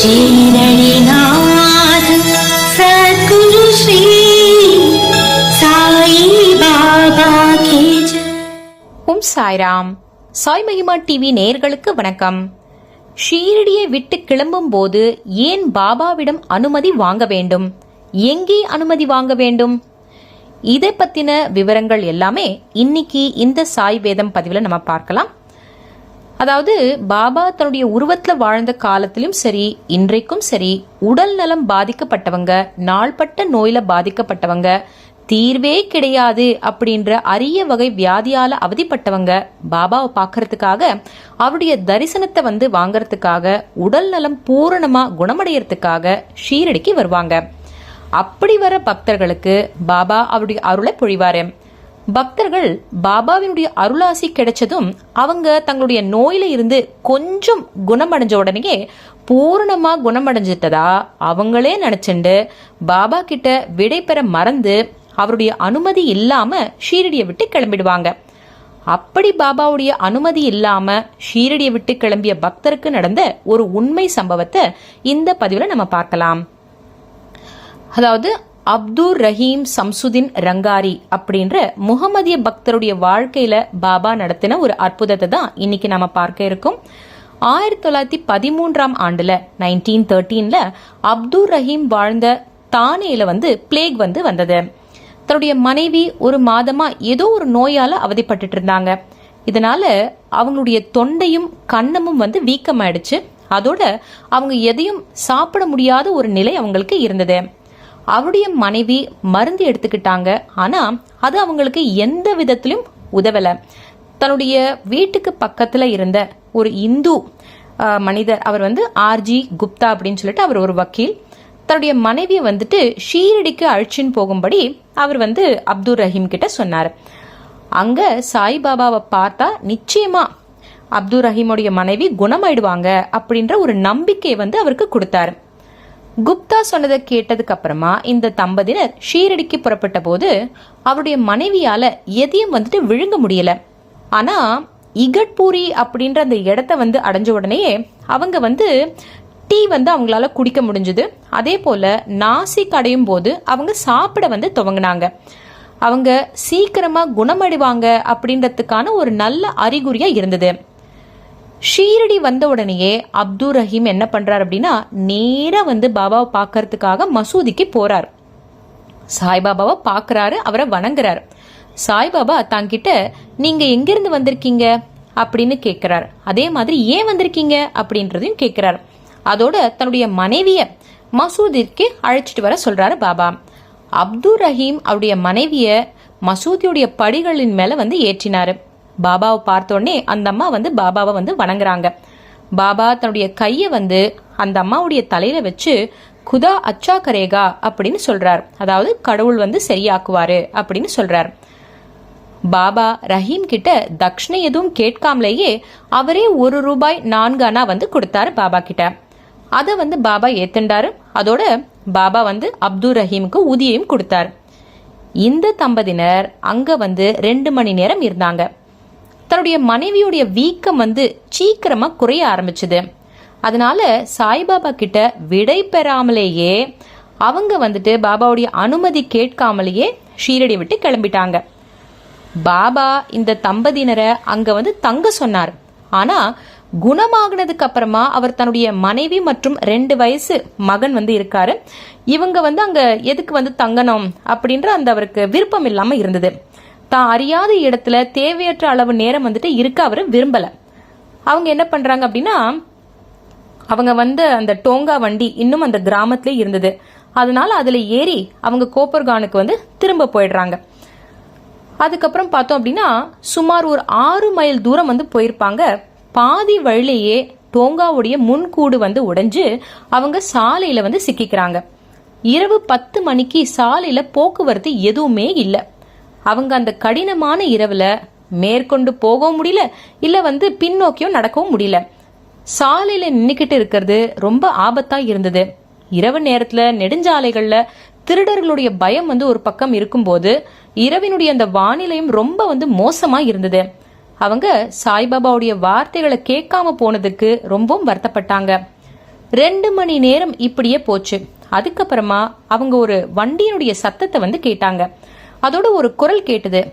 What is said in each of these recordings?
ஷீரடிநாத சத்குரு ஸ்ரீ சாய் பாபா கேஜ ஓம் சாய்ராம் சாய் மகிமா டிவி நேர்களுக்கு வணக்கம். ஷீரடியை விட்டு கிளம்பும் போது ஏன் பாபாவிடம் அனுமதி வாங்க வேண்டும்? எங்கே அனுமதி வாங்க வேண்டும்? இதை பத்தின விவரங்கள் எல்லாமே இன்னைக்கு இந்த சாய் வேதம் பதிவில் நம்ம பார்க்கலாம். அதாவது பாபா தன்னுடைய உருவத்துல வாழ்ந்த காலத்திலும் சரி இன்றைக்கும் சரி உடல் நலம் பாதிக்கப்பட்டவங்க நாள்பட்ட நோயில பாதிக்கப்பட்டவங்க தீர்வே கிடையாது அப்படின்ற அரிய வகை வியாதியால அவதிப்பட்டவங்க பாபாவை பார்க்கறதுக்காக அவருடைய தரிசனத்தை வந்து வாங்கறதுக்காக உடல் நலம் பூரணமா குணமடையறதுக்காக ஷீரடிக்கு வருவாங்க. அப்படி வர பக்தர்களுக்கு பாபா அவருடைய அருளை பொழிவாரு. பக்தர்கள் பாபாவினுடைய அருளாசி கிடைச்சதும் அவங்க தங்களுடைய நோயில இருந்து கொஞ்சம் குணமடைஞ்ச உடனே பூரணமா குணமடைஞ்சிட்டதா அவங்களே நினைச்சுண்டு பாபா கிட்ட விடை பெற மறந்து அவருடைய அனுமதி இல்லாம ஷீரடியை விட்டு கிளம்பிடுவாங்க. அப்படி பாபாவுடைய அனுமதி இல்லாம ஷீரடியை விட்டு கிளம்பிய பக்தருக்கு நடந்த ஒரு உண்மை சம்பவத்தை இந்த பதிவுல நம்ம பார்க்கலாம். அதாவது அப்துர் ரஹீம் சம்சுதீன் ரங்காரி அப்படின்ற முகமதிய பக்தருடைய வாழ்க்கையில பாபா நடத்தின ஒரு அற்புதத்தை தான் இன்னைக்கு நாம பார்க்க இருக்கோம். ஆயிரத்தி தொள்ளாயிரத்தி பதிமூன்றாம் ஆண்டுல நைன்டீன் தேர்ட்டீன்ல அப்துர் ரஹீம் வாழ்ந்த தானேல வந்து பிளேக் வந்து வந்தது. தன்னுடைய மனைவி ஒரு மாதமா ஏதோ ஒரு நோயால அவதிப்பட்டுட்டு இருந்தாங்க. இதனால அவங்களுடைய தொண்டையும் கண்ணமும் வந்து வீக்கமாயிடுச்சு. அதோட அவங்க எதையும் சாப்பிட முடியாத ஒரு நிலை அவங்களுக்கு இருந்தது. அவருடைய மனைவி மருந்து எடுத்துக்கிட்டாங்க. ஆனா அது அவங்களுக்கு எந்த விதத்திலும் உதவல. தன்னுடைய வீட்டுக்கு பக்கத்துல இருந்த ஒரு இந்து மனிதர் அவர் வந்து ஆர்ஜி குப்தா அப்படின்னு சொல்லிட்டு அவர் ஒரு வக்கீல். தன்னுடைய மனைவியை வந்துட்டு ஷீரடிக்கு அழிச்சின்னு போகும்படி அவர் வந்து அப்துல் ரஹீம் கிட்ட சொன்னார். அங்க சாய்பாபாவை பார்த்தா நிச்சயமா அப்துல் ரஹீமுடைய மனைவி குணமாயிடுவாங்க அப்படின்ற ஒரு நம்பிக்கை வந்து அவருக்கு கொடுத்தாரு. குப்தா சொன்னதை கேட்டதுக்கு அப்புறமா இந்த தம்பதியினர் ஷீரடிக்கு புறப்பட்ட போது அவருடைய மனைவியால எதையும் வந்துட்டு விழுங்க முடியல. ஆனா இகட்பூரி அப்படின்ற அந்த இடத்த வந்து அடைஞ்ச உடனேயே அவங்க வந்து டீ வந்து அவங்களால குடிக்க முடிஞ்சது. அதே போல நாசி கடையும் போது அவங்க சாப்பிட வந்து துவங்கினாங்க. அவங்க சீக்கிரமா குணமடைவாங்க அப்படின்றதுக்கான ஒரு நல்ல அறிகுறியா இருந்தது. ஷீரடி வந்த உடனேயே அப்துல் ரஹீம் என்ன பண்றார் அப்படின்னா நேராக வந்து பாபாவை பார்க்கறதுக்காக மசூதிக்கு போறார். சாய்பாபாவை பார்க்குறாரு அவரை வணங்குறாரு. சாய்பாபா தாங்கிட்ட நீங்க எங்கிருந்து வந்திருக்கீங்க? அப்படின்னு கேட்கிறார் அதே மாதிரி ஏன் வந்திருக்கீங்க? அப்படின்றதையும் கேட்கிறார் அதோட தன்னுடைய மனைவிய மசூதிக்கு அழைச்சிட்டு வர சொல்றாரு பாபா. அப்துல் ரஹீம் அவருடைய மனைவிய மசூதியுடைய படிகளின் மேல வந்து ஏற்றினாரு. பாபாவை பார்த்தோன்னே அந்த அம்மா வந்து பாபாவை வந்து வணங்குறாங்க. பாபா தன்னுடைய கையை வந்து அந்த அம்மாவுடைய தலையில வச்சு குதா அச்சா கரேகா அப்படின்னு சொல்றார். அதாவது கடவுள் வந்து சரியாக்குவாரு அப்படின்னு சொல்றார். பாபா ரஹீம் கிட்ட தக்ஷணை எதுவும் கேட்காமலேயே அவரே ஒரு ரூபாய் நான்கு அணா வந்து கொடுத்தாரு பாபா கிட்ட. அதை வந்து பாபா ஏத்துண்டாரு. அதோட பாபா வந்து அப்துல் ரஹீமுக்கு ஊதியம் கொடுத்தார். இந்த தம்பதியினர் அங்க வந்து ரெண்டு மணி நேரம் இருந்தாங்க. தன்னுடைய மனைவியுடைய வீக்கம் வந்து சீக்கிரமா குறைய ஆரம்பிச்சது. அதனால சாய்பாபா கிட்ட விடை பெறாமலேயே அவங்க வந்துட்டு பாபாவுடைய அனுமதி கேட்காமலேயே ஷீரடி விட்டு கிளம்பிட்டாங்க. பாபா இந்த தம்பதியினரை அங்க வந்து தங்க சொன்னார். ஆனா குணமாகினதுக்கு அப்புறமா அவர் தன்னுடைய மனைவி மற்றும் ரெண்டு வயசு மகன் வந்து இருக்காரு. இவங்க வந்து அங்க எதுக்கு வந்து தங்கணும் அப்படின்ற அந்த அவருக்கு விருப்பம் இல்லாம இருந்தது. தான் அறியாத இடத்துல தேவையற்ற அளவு நேரம் வந்துட்டு இருக்க அவர் விரும்பல. அவங்க என்ன பண்றாங்க அப்படின்னா அவங்க வந்து அந்த டோங்கா வண்டி இன்னும் அந்த கிராமத்திலே இருந்தது. அதனால அதுல ஏறி அவங்க கோப்பர்கானுக்கு வந்து திரும்ப போயிடுறாங்க. அதுக்கப்புறம் பார்த்தோம் அப்படின்னா சுமார் ஒரு ஆறு மைல் தூரம் வந்து போயிருப்பாங்க. பாதி வழியிலேயே டோங்காவுடைய முன்கூடு வந்து உடைஞ்சு அவங்க சாலையில வந்து சிக்கிக்கிறாங்க. இரவு பத்து மணிக்கு சாலையில போக்குவரத்து எதுவுமே இல்லை. அவங்க அந்த கடினமான இரவுல மேற்கொண்டு போகவும் முடியல இல்ல வந்து பின்னோக்கியும் நடக்கவும் முடியல. சாலையில நின்னுக்கிட்டு இருக்கிறது ரொம்ப ஆபத்தா இருந்தது. இரவு நேரத்துல நெடுஞ்சாலைகள்ல திருடர்களுடைய பயம் வந்து ஒரு பக்கம் இருக்கும்போது இரவினுடைய அந்த வானிலையும் ரொம்ப வந்து மோசமா இருந்தது. அவங்க சாய்பாபாவுடைய வார்த்தைகளை கேட்காம போனதுக்கு ரொம்பவும் வருத்தப்பட்டாங்க. ரெண்டு மணி நேரம் இப்படியே போச்சு. அதுக்கப்புறமா அவங்க ஒரு வண்டியினுடைய சத்தத்தை வந்து கேட்டாங்க. அதோட ஒரு குரல் கேட்டது.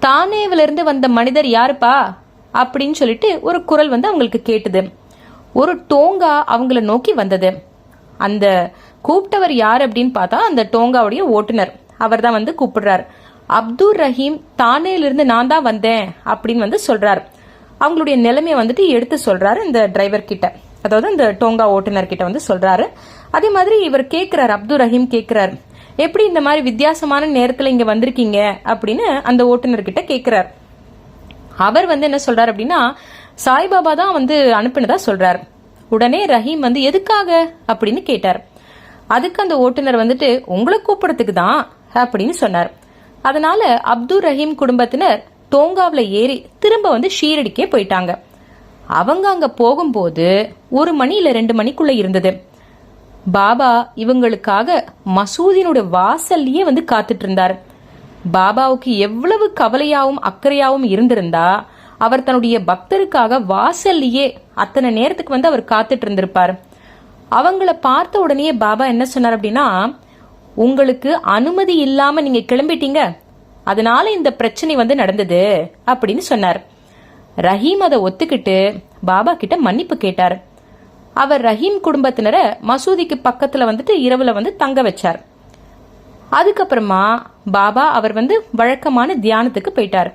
தானேவிலிருந்து வந்த மனிதர் யாருப்பா? அப்படின்னு சொல்லிட்டு ஒரு குரல் வந்து அவங்களுக்கு கேட்டது. ஒரு டோங்கா அவங்கள நோக்கி வந்தது. அந்த கூப்பிட்டவர் யார் அப்படின்னு பார்த்தா அந்த டோங்காவுடைய ஓட்டுநர். அவர் தான் வந்து கூப்பிடுறார். அப்துல் ரஹீம் தானேலிருந்து நான் தான் வந்தேன் அப்படின்னு வந்து சொல்றார். அவங்களுடைய நிலைமையை வந்துட்டு எடுத்து சொல்றாரு இந்த டிரைவர் கிட்ட. அதாவது அந்த டோங்கா ஓட்டுநர் கிட்ட வந்து சொல்றாரு. அதே மாதிரி இவர் கேட்கிறார் அப்துல் ரஹீம் கேட்கிறார். எப்படி இந்த மாதிரி வித்தியாசமான நேரத்தில் இங்கே வந்திருக்கீங்க அப்படின்னு அந்த ஓட்டுநர்கிட்ட கேட்குறார் அவர் வந்து என்ன சொல்கிறார் அப்படின்னா சாய்பாபா தான் வந்து அனுப்பினதா சொல்கிறார் உடனே ரஹீம் வந்து எதுக்காக? அப்படின்னு கேட்டார். அதுக்கு அந்த ஓட்டுநர் வந்துட்டு உங்களை கூப்பிடறதுக்கு தான் அப்படின்னு சொன்னார். அதனால அப்துல் ரஹீம் குடும்பத்தினர் தோங்காவில் ஏறி திரும்ப வந்து ஷீரடிக்கே போயிட்டாங்க. அவங்க அங்க போகும்போது ஒரு மணி இல்ல ரெண்டு மணிக்குள்ள இருந்தது. பாபா இவங்களுக்காக மசூதியினுடைய வாசல்லையே வந்து காத்துட்டு இருந்தார் பாபாவுக்கு எவ்வளவு கவலையாவும் அக்கறையாவும் இருந்திருந்தா அவர் தன்னுடைய பக்தருக்காக வாசல்லையே அத்தனை நேரத்துக்கு வந்து அவர் காத்துட்டு இருந்திருப்பார் அவங்கள பார்த்த உடனே பாபா என்ன சொன்னார் அப்படின்னா உங்களுக்கு அனுமதி இல்லாம நீங்க கிளம்பிட்டீங்க. அதனால இந்த பிரச்சனை வந்து நடந்தது அப்படின்னு சொன்னார். ரஹீம் அதை ஒத்துக்கிட்டு பாபா கிட்ட மன்னிப்பு கேட்டார். அவர் ரஹீம் குடும்பத்தினரை மசூதிக்கு பக்கத்துல வந்துட்டு இரவுல வந்து தங்க வச்சார். அதுக்கப்புறமா பாபா அவர் வந்து வழக்கமான தியானத்துக்கு போயிட்டார்.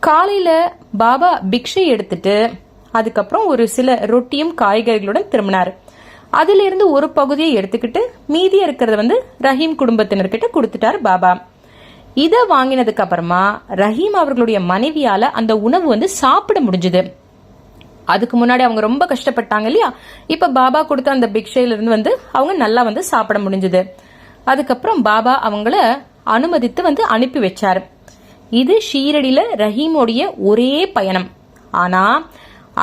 காலையில பாபா பிக்ஷை எடுத்துட்டு அதுக்கப்புறம் ஒரு சில ரொட்டியும் காய்கறிகளுடன் திரும்பினார். அதிலிருந்து ஒரு பகுதியை எடுத்துக்கிட்டு மீதி இருக்கிறத வந்து ரஹீம் குடும்பத்தினர்கிட்ட கொடுத்துட்டார் பாபா. இதை வாங்கினதுக்கு அப்புறமா ரஹீம் அவர்களுடைய மனைவியால அந்த உணவு வந்து சாப்பிட முடிஞ்சது. அதுக்கு முன்னாடி அவங்க ரொம்ப கஷ்டப்பட்டாங்க இல்லையா? இப்போ பாபா கொடுத்த அந்த பிக்ஷையில இருந்து வந்து அவங்க நல்லா வந்து சாப்பிட முடிஞ்சது. அதுக்கப்புறம் பாபா அவங்கள அனுமதித்து வந்து அனுப்பி வச்சார். இது ஷீரடியில ரஹீமோடைய ஒரே பயணம். ஆனா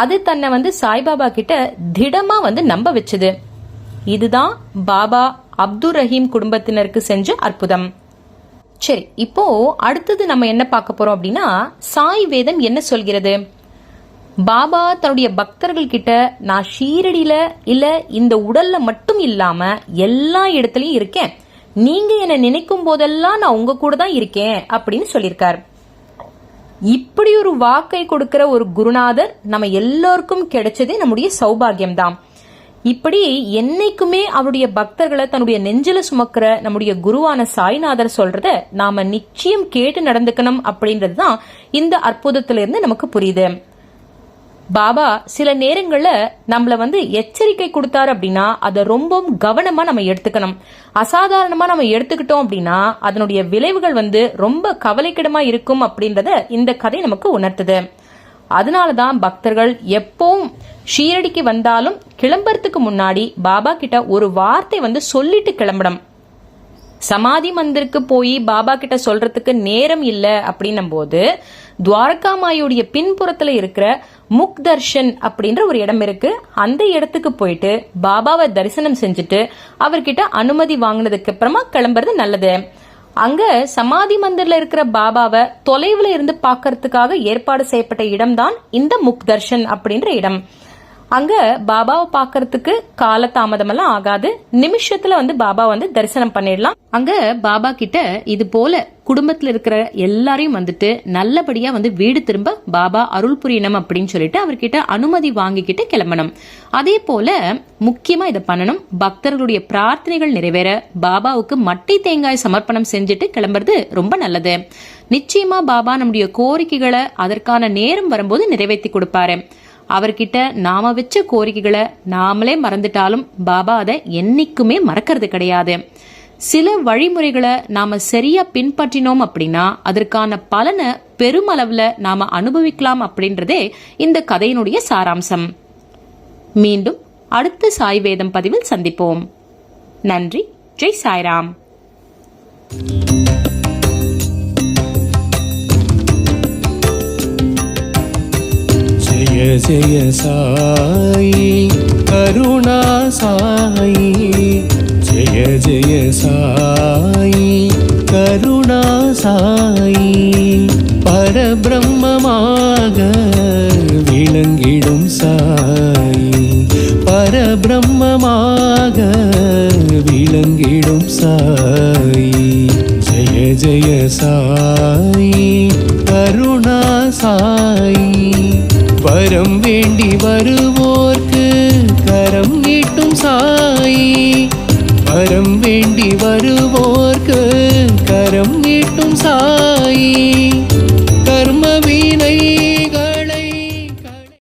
அது தன்னை வந்து சாய்பாபா கிட்ட திடமா வந்து நம்ப வச்சது. இதுதான் பாபா அப்துல் ரஹீம் குடும்பத்தினருக்கு செஞ்ச அற்புதம். சரி இப்போ அடுத்தது நம்ம என்ன பார்க்க போறோம் அப்படின்னா சாய் வேதம் என்ன சொல்கிறது? பாபா தன்னுடைய பக்தர்கள் கிட்ட நான் ஷீரடியில இல்ல இந்த உடல்ல மட்டும் இல்லாம எல்லா இடத்துலயும் இருக்கேன். நீங்க என்ன நினைக்கும் போதெல்லாம் நான் உங்க கூட தான் இருக்கேன் அப்படின்னு சொல்லியிருக்கார். இப்படி ஒரு வாக்கை கொடுக்கிற ஒரு குருநாதர் நம்ம எல்லோருக்கும் கிடைச்சதே நம்முடைய சௌபாகியம்தான். இப்படி என்னைக்குமே அவருடைய பக்தர்களை தன்னுடைய நெஞ்சில சுமக்கிற நம்முடைய குருவான சாய்நாதர் சொல்றத நாம நிச்சயம் கேட்டு நடந்துக்கணும் அப்படின்றது தான் இந்த அற்புதத்திலிருந்து நமக்கு புரியுது. பாபா சில நேரங்கள்ல நம்மள வந்து எச்சரிக்கை கொடுத்தாரு அப்படின்னா அதை ரொம்பவும் கவனமா நம்ம எடுத்துக்கணும். அசாதாரணமா நம்ம எடுத்துக்கிட்டோம் அப்படின்னா அதனுடைய விளைவுகள் வந்து ரொம்ப கவலைக்கிடமா இருக்கும் அப்படின்றத இந்த கதை நமக்கு உணர்த்துது. அதனாலதான் பக்தர்கள் எப்பவும் ஷீரடிக்கு வந்தாலும் கிளம்புறதுக்கு முன்னாடி பாபா கிட்ட ஒரு வார்த்தை வந்து சொல்லிட்டு கிளம்பணும் சமாதி மந்திருக்கு போய் பாபா கிட்ட சொல்றதுக்கு நேரம் இல்லை அப்படின்னும் போது துவாரகாமாயுடைய பின்புறத்துல இருக்கிற முக் தர்ஷன் அப்படின்ற ஒரு இடம் இருக்கு. அந்த இடத்துக்கு போயிட்டு பாபாவை தரிசனம் செஞ்சுட்டு அவர்கிட்ட அனுமதி வாங்கினதுக்கு அப்புறமா கிளம்புறது நல்லது. அங்க சமாதி மந்திரில் இருக்கிற பாபாவை தொலைவுல இருந்து பார்க்கறதுக்காக ஏற்பாடு செய்யப்பட்ட இடம்தான் இந்த முக் தர்ஷன் அப்படின்ற இடம். அங்க பாபாவை பார்க்கறதுக்கு கால தாமதமெல்லாம் ஆகாது. நிமிஷத்துல வந்து பாபா வந்து தரிசனம் பண்ணிடலாம். அங்க பாபா கிட்ட இது போல குடும்பத்துல இருக்கிற எல்லாரையும் வந்துட்டு நல்லபடியா வந்து வீடு திரும்ப பாபா அருள் புரியணும் அப்படின்னு சொல்லிட்டு அவர்கிட்ட அனுமதி வாங்கிக்கிட்டு கிளம்பணும். அதே போல முக்கியமா இதை பண்ணணும். பக்தர்களுடைய பிரார்த்தனைகள் நிறைவேற பாபாவுக்கு மட்டை தேங்காய் சமர்ப்பணம் செஞ்சுட்டு கிளம்புறது ரொம்ப நல்லது. நிச்சயமா பாபா நம்முடைய கோரிக்கைகளை அதற்கான நேரம் வரும்போது நிறைவேற்றி கொடுப்பாரு. அவர்கிட்ட நாம வச்ச கோரிக்கைகளை நாமளே மறந்துட்டாலும் பாபா அதை என்னைக்குமே மறக்கிறது கிடையாது. சில வழிமுறைகளை நாம சரியா பின்பற்றினோம் அப்படின்னா அதற்கான பலனை பெருமளவுல நாம அனுபவிக்கலாம் அப்படின்றதே இந்த கதையினுடைய சாராம்சம். மீண்டும் அடுத்த சாய் வேதம் பதிவில் சந்திப்போம். நன்றி. ஜெய் சாய்ராம். ஜய ஜய சாயி கருணா சாயி ஜய ஜய சாயி கருணா சாயி பரபிரம்மமாக விளங்கிடும் சாயி பரபிரம்மமாக விளங்கிடும் சாயி ஜய ஜய சாயி கருணா சாயி வரம் வேண்டி வருவோர்க்கு கரம் நீட்டும் சாயி. வரம் வேண்டி வருவோர்க்கு கரம் நீட்டும் சாய்.